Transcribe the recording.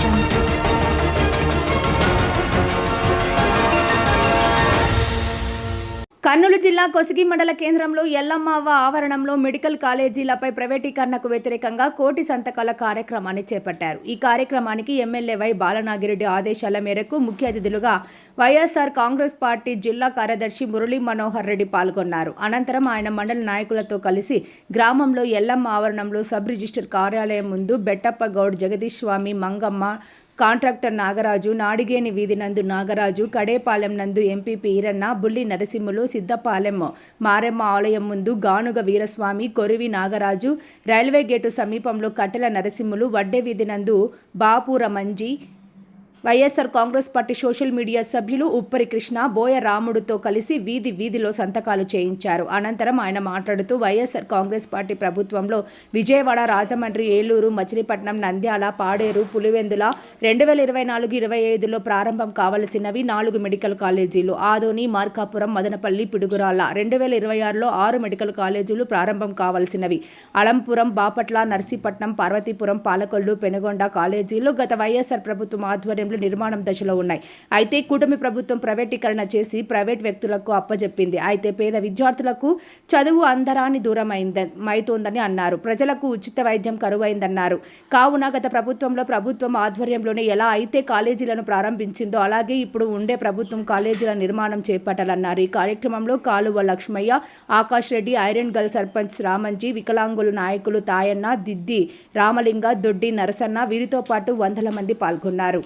ちゃ。కర్నూలు జిల్లా కొసిగి మండల కేంద్రంలో ఎల్లమ్మవ్వ ఆవరణంలో మెడికల్ కాలేజీలపై ప్రైవేటీకరణకు వ్యతిరేకంగా కోటి సంతకాల కార్యక్రమాన్ని చేపట్టారు. ఈ కార్యక్రమానికి ఎమ్మెల్యే వై బాలనాగిరెడ్డి ఆదేశాల మేరకు ముఖ్య అతిథులుగా వైఎస్ఆర్ కాంగ్రెస్ పార్టీ జిల్లా కార్యదర్శి మురళీ మనోహర్ రెడ్డి పాల్గొన్నారు. అనంతరం ఆయన మండల నాయకులతో కలిసి గ్రామంలో ఎల్లమ్మ ఆవరణంలో సబ్ రిజిస్టర్ కార్యాలయం ముందు బెట్టప్ప గౌడ్ జగదీష్ స్వామి మంగమ్మ కాంట్రాక్టర్ నాగరాజు నాడిగేని వీధి నందు నాగరాజు కడేపాలెం నందు ఎంపీపీ ఈరన్న బుల్లి నరసింహులు సిద్ధపాలెం మారెమ్మ ఆలయం ముందు గానుగ వీరస్వామి కొరివి నాగరాజు రైల్వే గేటు సమీపంలో కట్టెల నరసింహులు వడ్డే వీధి నందు Bapura Manji YSR Congress party social media సభ్యులు ఉప్పరి కృష్ణ బోయ రాముడుతో కలిసి వీధి వీధిలో సంతకాలు చేయించారు. అనంతరం ఆయన మాట్లాడుతూ వైఎస్ఆర్ కాంగ్రెస్ పార్టీ ప్రభుత్వంలో విజయవాడ రాజమండ్రి ఏలూరు మచిలీపట్నం నంద్యాల పాడేరు పులివెందుల రెండు వేల ఇరవై నాలుగు ఇరవై ఐదులో ప్రారంభం కావలసినవి నాలుగు మెడికల్ కాలేజీలు ఆదోని మార్కాపురం మదనపల్లి పిడుగురాళ్ళ. రెండు వేల ఇరవై ఆరులో ఆరు మెడికల్ కాలేజీలు ప్రారంభం కావలసినవి. అలంపురం బాపట్ల నర్సీపట్నం పార్వతీపురం పాలకొల్లు పెనుగొండ కాలేజీలు గత వైఎస్ఆర్ ప్రభుత్వం ఆధ్వర్యంలో నిర్మాణం దశలో ఉన్నాయి. అయితే కూటమి ప్రభుత్వం ప్రైవేటీకరణ చేసి ప్రైవేట్ వ్యక్తులకు అప్పజెప్పింది. అయితే పేద విద్యార్థులకు చదువు అంధారాని దూరమైందమైతోందని అన్నారు. ప్రజలకు ఉచిత వైద్యం కరువైందన్నారు. కావున గత ప్రభుత్వంలో ప్రభుత్వం ఆధ్వర్యంలోనే ఎలా అయితే కాలేజీలను ప్రారంభించిందో అలాగే ఇప్పుడు ఉండే ప్రభుత్వం కాలేజీల నిర్మాణం చేపట్టాలన్నారు. ఈ కార్యక్రమంలో కాలువ లక్ష్మయ్య ఆకాష్ రెడ్డి ఐరన్ గల్ సర్పంచ్ రామంజీ వికలాంగుల నాయకులు తాయన్న దిద్ది రామలింగ దొడ్డి నరసన్న వీరితో పాటు వందల మంది పాల్గొన్నారు.